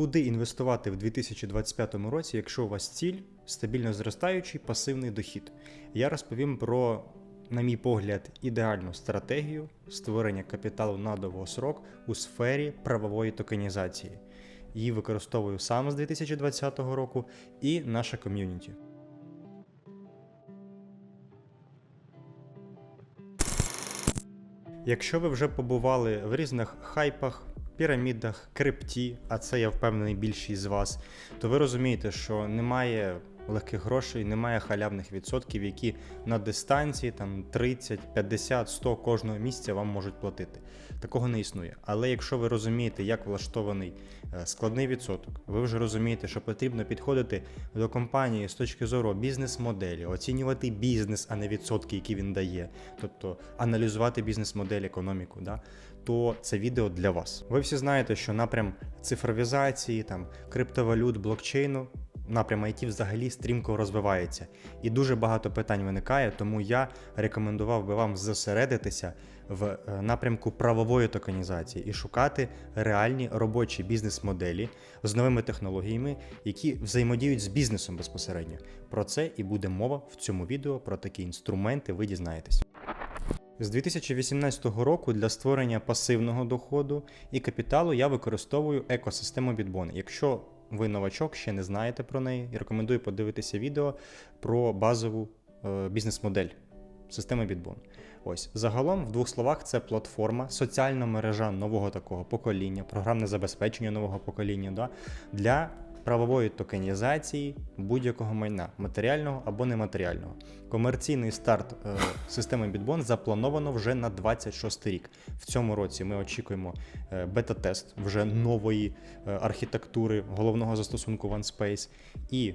Куди інвестувати в 2025 році, якщо у вас ціль стабільно зростаючий пасивний дохід? Я розповім про, на мій погляд, ідеальну стратегію створення капіталу на довгосрок у сфері правової токенізації. Її використовую сам з 2020 року і наша ком'юніті. Якщо ви вже побували в різних хайпах, пірамідах, крипті, а це я впевнений більшість з вас, то ви розумієте, що немає легких грошей, немає халявних відсотків, які на дистанції там 30, 50, 100 кожного місяця вам можуть платити. Такого не існує. Але якщо ви розумієте, як влаштований е, складний відсоток, ви вже розумієте, що потрібно підходити до компанії з точки зору бізнес-моделі, оцінювати бізнес, а не відсотки, які він дає, тобто аналізувати бізнес-модель, економіку, да, то це відео для вас. Ви всі знаєте, що напрям цифровізації, там криптовалют, блокчейну. Напрям IT взагалі стрімко розвивається, і дуже багато питань виникає, тому я рекомендував би вам зосередитися в е, напрямку правової токенізації і шукати реальні робочі бізнес-моделі з новими технологіями, які взаємодіють з бізнесом безпосередньо. Про це і буде мова в цьому відео. Про такі інструменти ви дізнаєтесь. З 2018 року для створення пасивного доходу і капіталу я використовую екосистему Bitbon. Якщо ви новачок, ще не знаєте про неї, я рекомендую подивитися відео про базову е, бізнес-модель системи Bitbon. Ось загалом, в двох словах, це платформа, соціальна мережа нового такого покоління, програмне забезпечення нового покоління да, для правової токенізації будь-якого майна, матеріального або нематеріального. Комерційний старт е, системи Bitbon заплановано вже на 26 рік. В цьому році ми очікуємо е, бета-тест вже нової е, архітектури головного застосунку OneSpace. І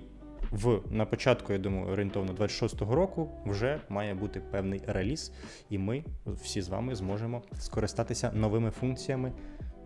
в на початку, я думаю, орієнтовно 26-го року вже має бути певний реліз, і ми всі з вами зможемо скористатися новими функціями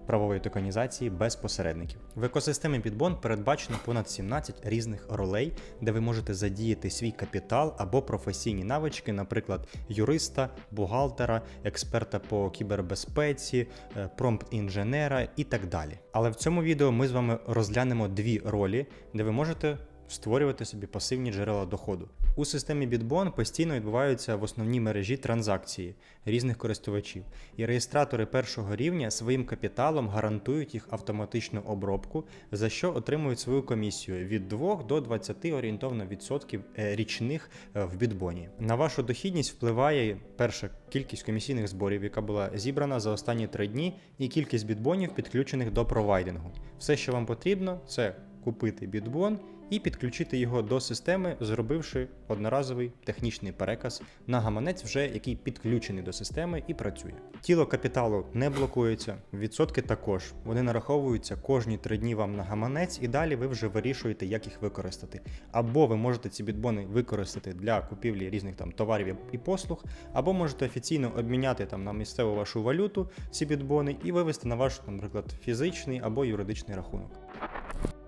правової токенізації без посередників. В екосистемі Bitbon передбачено понад 17 різних ролей, де ви можете задіяти свій капітал або професійні навички, наприклад, юриста, бухгалтера, експерта по кібербезпеці, е, промпт-інженера і так далі. Але в цьому відео ми з вами розглянемо дві ролі, де ви можете створювати собі пасивні джерела доходу. У системі Bitbon постійно відбуваються в основній мережі транзакції різних користувачів, і реєстратори першого рівня своїм капіталом гарантують їх автоматичну обробку, за що отримують свою комісію від 2 до 20 орієнтовно відсотків е, річних е, в бітбоні. На вашу дохідність впливає перша кількість комісійних зборів, яка була зібрана за останні три дні, і кількість бітбонів, підключених до провайдингу. Все, що вам потрібно, це купити бітбон і підключити його до системи, зробивши одноразовий технічний переказ на гаманець, вже який підключений до системи і працює. Тіло капіталу не блокується, відсотки також. Вони нараховуються кожні три дні вам на гаманець, і далі ви вже вирішуєте, як їх використати. Або ви можете ці бітбони використати для купівлі різних там товарів і послуг, або можете офіційно обміняти там на місцеву вашу валюту ці бітбони і вивести на ваш, наприклад, фізичний або юридичний рахунок.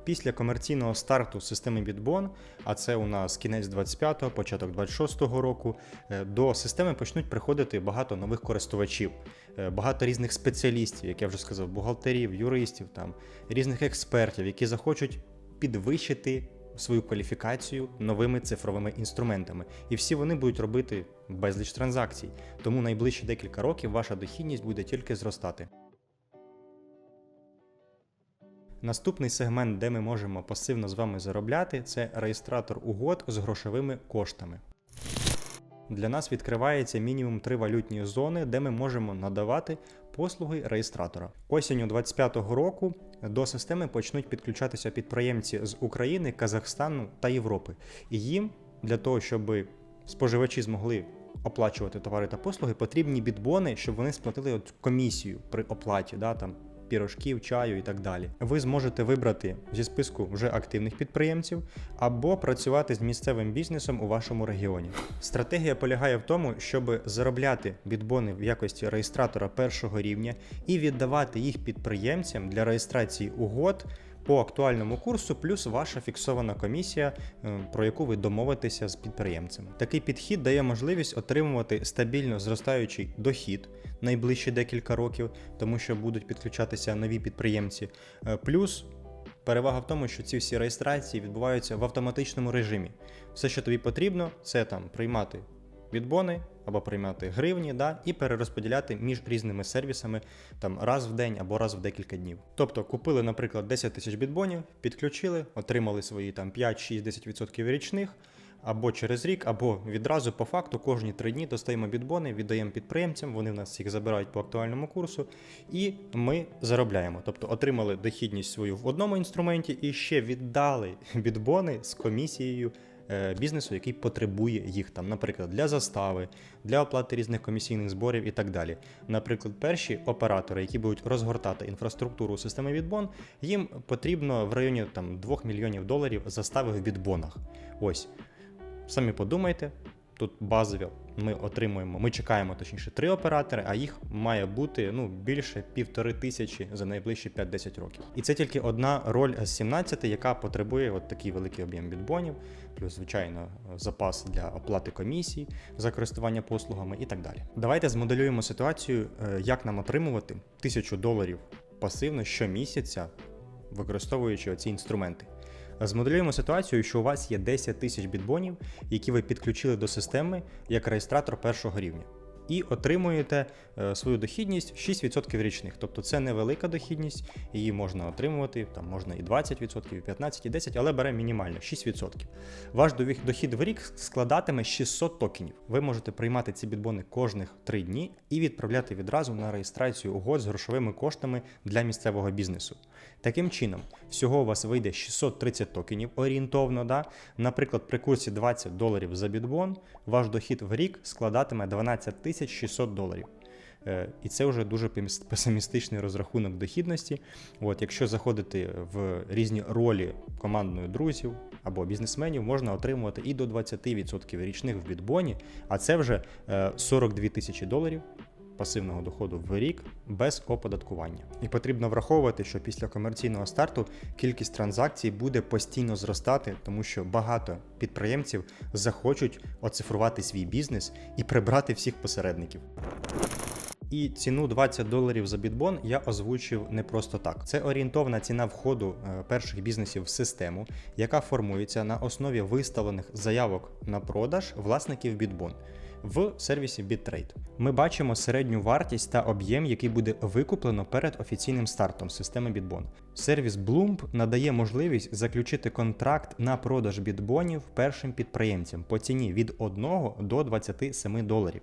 Після комерційного старту системи Bitbon, а це у нас кінець 25-го, початок 26-го року, е, до системи почнуть приходити багато нових користувачів, е, багато різних спеціалістів, як я вже сказав, бухгалтерів, юристів, там різних експертів, які захочуть підвищити свою кваліфікацію новими цифровими інструментами. І всі вони будуть робити безліч транзакцій. Тому найближчі декілька років ваша дохідність буде тільки зростати. Наступний сегмент, де ми можемо пасивно з вами заробляти, це реєстратор угод з грошовими коштами. Для нас відкривається мінімум три валютні зони, де ми можемо надавати послуги реєстратора. Осінню 2025 року до системи почнуть підключатися підприємці з України, Казахстану та Європи. І їм для того, щоб споживачі змогли оплачувати товари та послуги, потрібні бітбони, щоб вони сплатили от комісію при оплаті. Да, там, пірожків, чаю і так далі. Ви зможете вибрати зі списку вже активних підприємців або працювати з місцевим бізнесом у вашому регіоні. Стратегія полягає в тому, щоб заробляти бітбони в якості реєстратора першого рівня і віддавати їх підприємцям для реєстрації угод. По актуальному курсу, плюс ваша фіксована комісія, е, про яку ви домовитеся з підприємцем. Такий підхід дає можливість отримувати стабільно зростаючий дохід найближчі декілька років, тому що будуть підключатися нові підприємці. Е, Плюс Перевага в тому, що ці всі реєстрації відбуваються в автоматичному режимі. Все, що тобі потрібно, це там приймати відбони або приймати гривні, да, і перерозподіляти між різними сервісами там раз в день або раз в декілька днів. Тобто купили, наприклад, 10 тисяч бітбонів, підключили, отримали свої там 5, 6, 10% річних. Або через рік, або відразу по факту кожні три дні достаємо бітбони, віддаємо підприємцям, вони в нас їх забирають по актуальному курсу, і ми заробляємо. Тобто отримали дохідність свою в одному інструменті і ще віддали бітбони з комісією бізнесу, який потребує їх там, наприклад, для застави, для оплати різних комісійних зборів і так далі. Наприклад, перші оператори, які будуть розгортати інфраструктуру системи відбон, їм потрібно в районі там 2 мільйонів доларів застави в відбонах. Ось. Самі подумайте, тут базові ми отримуємо, ми чекаємо точніше три оператори, а їх має бути ну, більше півтори тисячі за найближчі 5-10 років. І це тільки одна роль з 17, яка потребує от такий великий об'єм бітбонів, плюс, звичайно, запас для оплати комісій за користування послугами і так далі. Давайте змоделюємо ситуацію, е, як нам отримувати тисячу доларів пасивно щомісяця, використовуючи ці інструменти. Змоделюємо ситуацію, що у вас є 10 тисяч бітбонів, які ви підключили до системи як реєстратор першого рівня. І отримуєте е, свою дохідність 6% річних. Тобто це невелика дохідність, її можна отримувати, там можна і 20%, і 15%, і 10%, але бере мінімально 6%. Ваш дохід в рік складатиме 600 токенів. Ви можете приймати ці бітбони кожних 3 дні і відправляти відразу на реєстрацію угод з грошовими коштами для місцевого бізнесу. Таким чином, всього у вас вийде 630 токенів орієнтовно. Да? Наприклад, при курсі 20 доларів за бітбон, ваш дохід в рік складатиме 12 тисяч 600 доларів. Е, І це вже дуже песимістичний розрахунок дохідності. От, якщо заходити в різні ролі командної друзів або бізнесменів, можна отримувати і до 20% річних в бітбоні, а це вже е, 42 тисячі доларів пасивного доходу в рік без оподаткування. І потрібно враховувати, що після комерційного старту кількість транзакцій буде постійно зростати, тому що багато підприємців захочуть оцифрувати свій бізнес і прибрати всіх посередників. І ціну 20 доларів за бітбон я озвучив не просто так. Це орієнтовна ціна входу е, перших бізнесів в систему, яка формується на основі виставлених заявок на продаж власників бітбон в сервісі BitTrade. Ми бачимо середню вартість та об'єм, який буде викуплено перед офіційним стартом системи Bitbon. Сервіс Bloomb надає можливість заключити контракт на продаж бітбонів першим підприємцям по ціні від 1 до 27 доларів.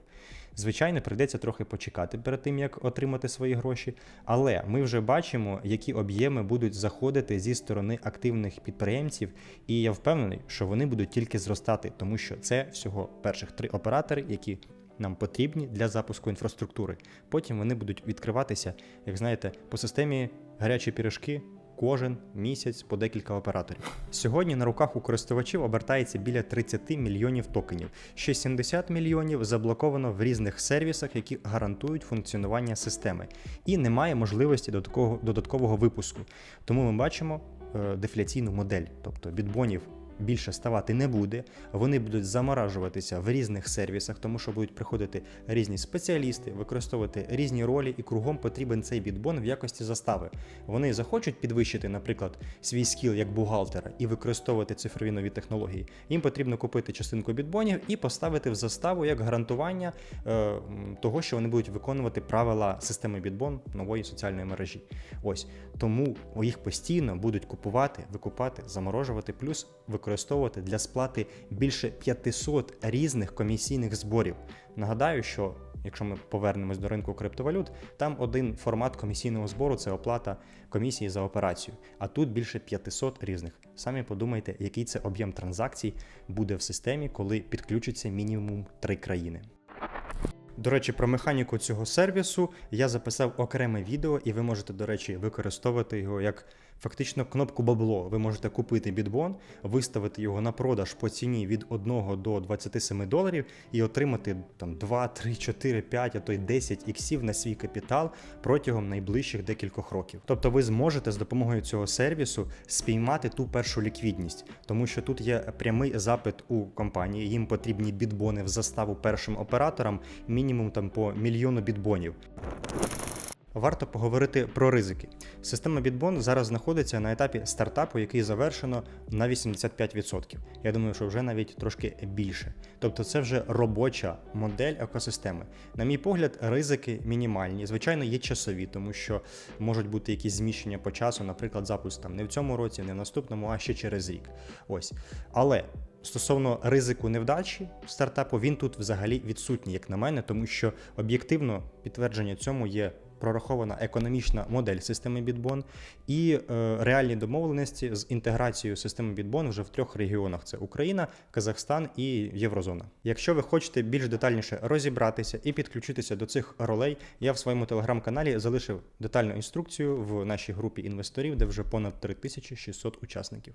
Звичайно, прийдеться трохи почекати перед тим, як отримати свої гроші, але ми вже бачимо, які об'єми будуть заходити зі сторони активних підприємців, і я впевнений, що вони будуть тільки зростати, тому що це всього перших три оператори, які нам потрібні для запуску інфраструктури. Потім вони будуть відкриватися, як знаєте, по системі гарячі пірожки. Кожен місяць по декілька операторів. Сьогодні на руках у користувачів обертається біля 30 мільйонів токенів. Ще 70 мільйонів заблоковано в різних сервісах, які гарантують функціонування системи, і немає можливості додаткового, додаткового випуску. Тому ми бачимо е, дефляційну модель, тобто бітбонів більше ставати не буде. Вони будуть заморажуватися в різних сервісах, тому що будуть приходити різні спеціалісти, використовувати різні ролі, і кругом потрібен цей бітбон в якості застави. Вони захочуть підвищити, наприклад, свій скіл як бухгалтера і використовувати цифрові нові технології. Їм потрібно купити частинку бітбонів і поставити в заставу як гарантування е, того, що вони будуть виконувати правила системи бітбон нової соціальної мережі. Ось тому їх постійно будуть купувати, викупати, заморожувати, плюс використовувати для сплати більше 500 різних комісійних зборів. Нагадаю, що якщо ми повернемось до ринку криптовалют, там один формат комісійного збору це оплата комісії за операцію. А тут більше 500 різних. Самі подумайте, який це об'єм транзакцій буде в системі, коли підключиться мінімум три країни. До речі, про механіку цього сервісу я записав окреме відео, і ви можете, до речі, використовувати його як фактично кнопку бабло. Ви можете купити бітбон, виставити його на продаж по ціні від 1 до 27 доларів і отримати там 2, 3, 4, 5, а то й 10 іксів на свій капітал протягом найближчих декількох років. Тобто ви зможете з допомогою цього сервісу спіймати ту першу ліквідність, тому що тут є прямий запит у компанії, їм потрібні бітбони в заставу першим операторам, мінімум там по мільйону бітбонів. Варто поговорити про ризики. Система Bitbon зараз знаходиться на етапі стартапу, який завершено на 85%. Я думаю, що вже навіть трошки більше. Тобто, це вже робоча модель екосистеми. На мій погляд, ризики мінімальні. Звичайно, є часові, тому що можуть бути якісь зміщення по часу, наприклад, запуск там не в цьому році, не в наступному, а ще через рік. Ось. Але стосовно ризику невдачі стартапу, він тут взагалі відсутній, як на мене, тому що об'єктивно підтвердження цьому є прорахована економічна модель системи Bitbon і е, реальні домовленості з інтеграцією системи Bitbon вже в трьох регіонах: це Україна, Казахстан і Єврозона. Якщо ви хочете більш детальніше розібратися і підключитися до цих ролей, я в своєму телеграм-каналі залишив детальну інструкцію в нашій групі інвесторів, де вже понад 3600 учасників.